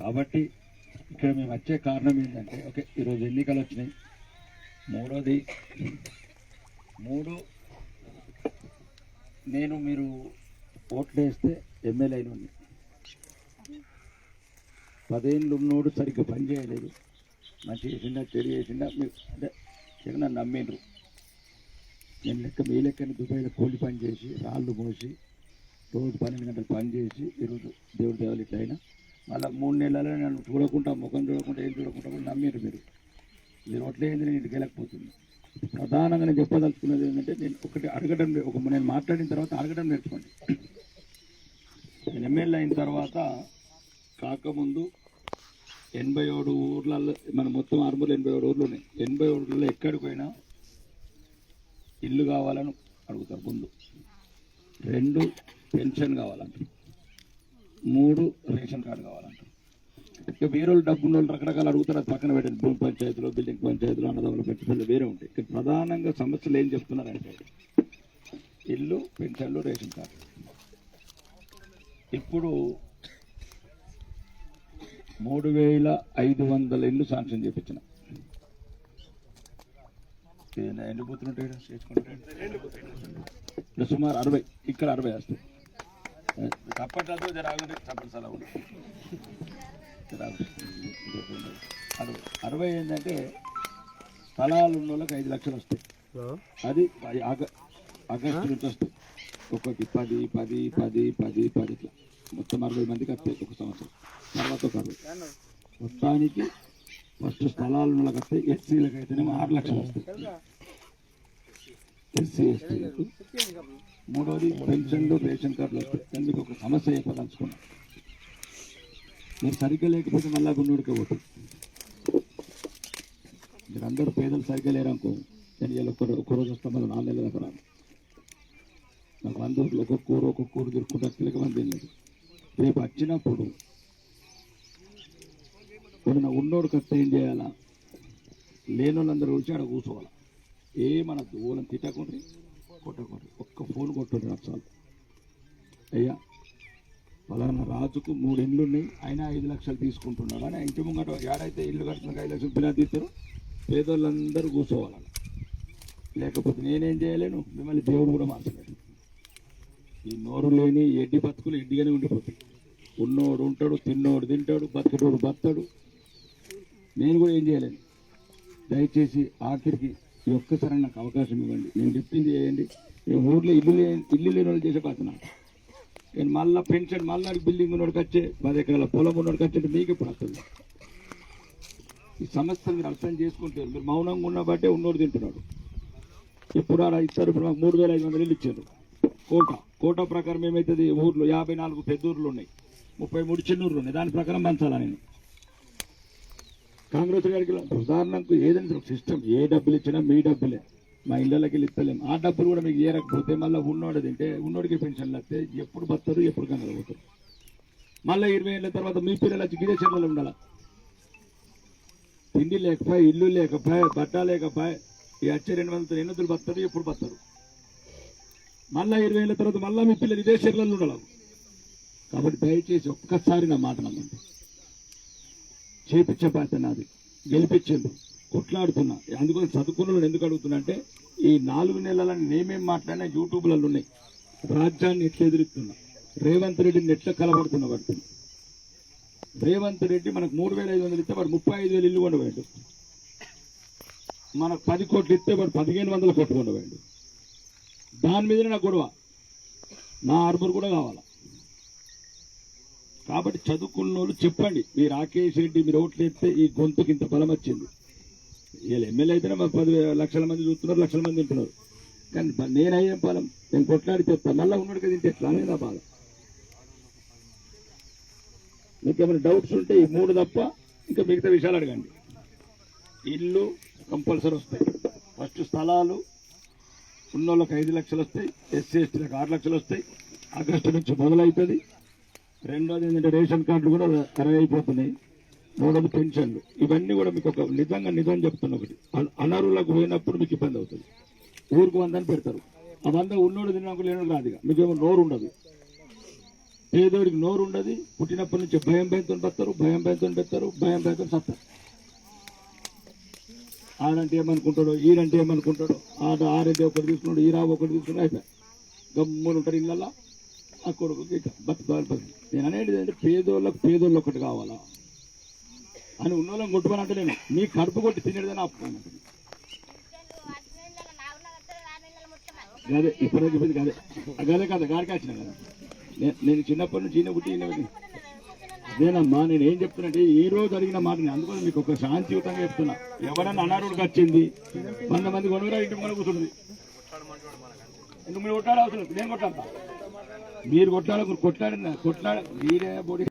కాబట్టి ఇక్కడ మేము వచ్చే కారణం ఏంటంటే ఓకే ఈరోజు ఎన్నికలు వచ్చినాయి. మూడోది మూడు నేను మీరు ఓట్లు వేస్తే ఎమ్మెల్యే అయిన పదేళ్ళు ఉన్నోడు సరిగ్గా పని చేయలేదు. మంచి చేసిందా చెడు చేసిందా మీరు అంటే జగన్ నమ్మిండ్రు. నేను లెక్క మీ లెక్కని దుబాయ్లో కూలి పని చేసి రాళ్ళు మోసి రోజు పన్నెండు గంటలు పని చేసి ఈరోజు దేవుడి దేవలిట్లయినా ఇట్లా మళ్ళీ మూడు నెలలు నన్ను చూడకుండా ముఖం చూడకుండా ఏం చూడకుండా కూడా మీరు. మీరు ఓట్లేంది నేను ఇంటికి వెళ్ళకపోతుంది. ప్రధానంగా నేను చెప్పదలుచుకున్నది ఏంటంటే నేను ఒకటి అడగడం ఒక నేను మాట్లాడిన తర్వాత అడగడం నేర్చుకోండి. నేను ఎమ్మెల్యే అయిన తర్వాత కాకముందు ఎనభై ఏడు ఊర్లలో మన మొత్తం ఆరుమూల ఎనభై ఏడు ఊర్లు ఉన్నాయి. ఎనభై ఊర్లలో ఎక్కడికి పోయినా ఇల్లు కావాలని అడుగుతారు ముందు. రెండు పెన్షన్ కావాలంటారు. మూడు రేషన్ కార్డు కావాలంటారు ఇక వేరే వాళ్ళు డబ్బు వాళ్ళు రకరకాలు అడుగుతారు అది పక్కన పెట్టండి. భూమి పంచాయతీలో బిల్డింగ్ పంచాయతీలో అన్నదమ్ములు పెట్టుబడులు వేరే ఉంటాయి. ఇక్కడ ప్రధానంగా సమస్యలు ఏం చెప్తున్నారంటే ఇల్లు పెన్షన్లు రేషన్ కార్డు. ఇప్పుడు మూడు వేల ఐదు వందల ఇల్లు శాంక్షన్ చేపించిన. ఎన్ని బూతులు ఉంటాయి సుమారు అరవై ఇక్కడ అరవై వస్తాయి. తప్పట్లేదు జర ఆగండి తప్పటి సలా ఉంది. జర ఆగండి. అరవై అరవై ఏంటంటే స్థలాలు ఉన్న వాళ్ళకి ఐదు లక్షలు వస్తాయి. అది ఆగ- ఆగస్టు నుంచి వస్తాయి. ఒక్కొక్కటి పది పది పది పది పది ఇట్లా. మొత్తం అరవై మందికి వస్తాయి ఒక సంవత్సరం. తర్వాత ఒక అరవై. మొత్తానికి ఫస్ట్ స్థలాలు ఉన్న వాళ్ళకి వస్తాయి ఎస్సీలకు అయితేనేమో ఆరు లక్షలు వస్తాయి. ఎస్సీ ఎస్టీలకు మూడోది పెన్షన్లు రేషన్ కార్డులు వస్తాయి కానీ మీకు ఒక సమస్య చెప్పదలుచుకున్నాం మీరు సరిగ్గా లేకపోతే మళ్ళా గున్నూడికి పోతుంది మీరు అందరూ పేదలు సరిగ్గా లేరనుకో నేను ఇలా ఒక్క ఒక్క రోజు వస్తాం మళ్ళీ నాలుగు నెలల రాను నాకు ఊర్లు ఒక్కొక్క కూర ఒక్కొక్క కూర అక్కడికి మంది లేదు. రేపు వచ్చినప్పుడు ఏమైనా ఉన్నోడు కత్త ఏం చేయాలా? లేని వాళ్ళందరూ వచ్చి ఆడ కూర్చోవాలి? ఏమనద్దు ఓలను తిట్టకుండ్రి కొట్టకూడదు. ఒక్క ఫోన్ కొట్టుండ్రి నాకు చాలు. అయ్యా పలానా రాజుకు మూడు ఇండ్లు ఉన్నాయి ఆయన ఐదు లక్షలు తీసుకుంటున్నాడు? అని ఇంటి ముంగట ఏడైతే ఇల్లు కడుతున్న ఐదు లక్షలు పిల్లలు తీస్తారు? పేదోళ్ళందరూ కూర్చోవాలి? లేకపోతే నేనేం చేయలేను? మిమ్మల్ని దేవుడు కూడా మార్చలేడు. ఈ నోరు లేని ఎడ్డి బతుకులు ఎడ్డిగానే ఉండిపోతాయి. ఉన్నోడు ఉంటాడు తిన్నోడు తింటాడు బతికటోడు బతాడు నేను కూడా ఏం చేయలేను. దయచేసి ఆఖరికి ఈ ఒక్కసారి నాకు అవకాశం ఇవ్వండి. నేను చెప్పింది చేయండి నేను ఊర్లో ఇల్లు లేని ఇల్లు లేని వాళ్ళు చేసే పాత్ర నేను మళ్ళీ పెన్షన్ మళ్ళీ బిల్డింగ్ ఉన్నోడికి వచ్చే పది ఎకరాల పొలం ఉన్నోడికి వచ్చే మీకు ఇప్పుడు వస్తుంది? ఈ సమస్య మీరు అర్థం చేసుకుంటారు. మీరు మౌనంగా ఉన్నబట్టే ఉన్నోడు తింటున్నాడు. ఇప్పుడు అలా ఇస్తారు? ఇప్పుడు మాకు మూడు వేల ఐదు వందలు ఇల్లు ఇచ్చారు. కోట. కోట ప్రకారం ఏమవుతుంది ఊర్లో యాభై నాలుగు పెద్ద ఊర్లు ఉన్నాయి. ముప్పై మూడు చిన్నూర్లు ఉన్నాయి. దాని ప్రకారం పంచాలా నేను? కాంగ్రెస్ గారికి ఉదాహరణకు ఏదైనా ఒక సిస్టమ్ ఏ డబ్బులు ఇచ్చినా మీ డబ్బులే. మా ఇళ్ళకి వెళ్ళి ఇస్తలేం ఆ డబ్బులు కూడా మీకు ఏరకపోతే మళ్ళీ ఉన్నోడు తింటే ఉన్నోడికి పెన్షన్లు వస్తే ఎప్పుడు బతారు ఎప్పుడు కనగలుగుతారు మళ్ళీ ఇరవై ఏళ్ళ తర్వాత మీ పిల్లలు వచ్చి గిదే ఉండాలి? తిండి లేకపోయి ఇల్లు లేకపోయి బట్ట లేకపోయి ఈ వచ్చే రెండు వందల ఎన్నదులు బతారు ఎప్పుడు బతారు మళ్ళీ ఇరవై ఏళ్ళ తర్వాత మళ్ళీ మీ పిల్లలు విదేశాలలో ఉండాలి? కాబట్టి దయచేసి ఒక్కసారి నా మాట నమ్మండి. చేపించే బాధ్యత నాది గెలిపించింది. కొట్లాడుతున్నా. అందుకని చదువుకున్న ఎందుకు అడుగుతున్నా అంటే ఈ నాలుగు నెలలని నేమేం మాట్లాడినా యూట్యూబ్లలో ఉన్నాయి. రాజ్యాన్ని ఎట్లా ఎదురుతున్నా రేవంత్ రెడ్డిని ఎట్లా కలబడుతున్నా పడుతుంది రేవంత్ రెడ్డి మనకు మూడు వేల ఐదు వందలు ఇస్తే వాడు ముప్పై ఐదు వేలు ఇల్లు కొండవాడు మనకు పది కోట్లు ఇస్తే వాడు పదిహేను వందల కోట్లు కొండవేయండు దాని మీదనే నా గొడవ. నా ఆర్మర్ కూడా కావాలా? కాబట్టి చదువుకున్న వాళ్ళు చెప్పండి. మీరు రాకేష్ రెడ్డి మీరు ఓట్లేస్తే ఈ గొంతుకి ఇంత బలం వచ్చింది. వీళ్ళు ఎమ్మెల్యే అయితేనే మాకు పది లక్షల మంది చూస్తున్నారు లక్షల మంది ఉంటున్నారు కానీ బ- బలం? నేను కొట్లాడి చెప్తాను మళ్ళీ ఉన్నాడు కదా ఇంటి ఎట్లా? అనేది నా బాధ. మీకు ఏమైనా డౌట్స్ ఉంటే ఈ మూడు తప్ప ఇంకా మిగతా విషయాలు అడగండి. ఇల్లు కంపల్సరీ వస్తాయి. ఫస్ట్ స్థలాలు ఉన్నోళ్ళకి ఐదు లక్షలు వస్తాయి ఎస్సీ ఎస్టీలకు ఆరు లక్షలు వస్తాయి. ఆగస్టు నుంచి మొదలవుతుంది. రెండోది ఏంటంటే రేషన్ కార్డులు కూడా కరగ అయిపోతున్నాయి మూడోది పెన్షన్లు ఇవన్నీ కూడా మీకు ఒక నిజంగా నిజం చెప్తున్నా ఒకటి. అనర్హులకు పోయినప్పుడు మీకు ఇబ్బంది అవుతుంది. ఊరికి వందని పెడతారు. ఆ వంద ఉన్నోడు తిన్నాకు లేనోడు రాదు ఇక. మీకు నోరు ఉండదు. పేదోడికి నోరు ఉండదు. పుట్టినప్పటి నుంచి భయం భయంతో పెడతారు భయం భయంతో పెడతారు భయం భయంతో సత్తారు. ఆడంటే ఏమనుకుంటాడో ఈడంటే ఏమనుకుంటాడో ఆడ ఆరేది ఒకటి తీసుకున్నాడు ఈ రావు ఒకటి తీసుకున్నాడు అయిపోయి గమ్మున ఉంటారు ఇళ్ళల్లో. ఆ కొడుకు బతుకు నేను అనేది ఏంటంటే పేదోళ్ళకు పేదోళ్ళు ఒకటి కావాలా? అని ఉన్నోళ్ళని కొట్టుకొని అంటలేను నీ కడుపు కొట్టి తినేదని ఆపుకోను అదే ఇప్పుడు చెప్పింది కదే గదే కదా గారికి వచ్చిన కదా నేను చిన్నప్పటి నుంచి ఈయన పుట్టి అదేనమ్మా నేను ఏం చెప్తున్నట్టే ఈ రోజు అడిగిన మాట నేను అందుకని మీకు ఒక శాంతియుతంగా చెప్తున్నా. ఎవరన్నా అనారోగ్యం వచ్చింది? వంద మంది కొనుగోలు ఇంటి ముందు కూర్చుంది. ఎందుకు మీరు కొట్టాడు అవసరం? నేను కొట్టాడతా మీరు కొట్టాలి కొట్లాడిన కొట్లాడ మీరే బోడి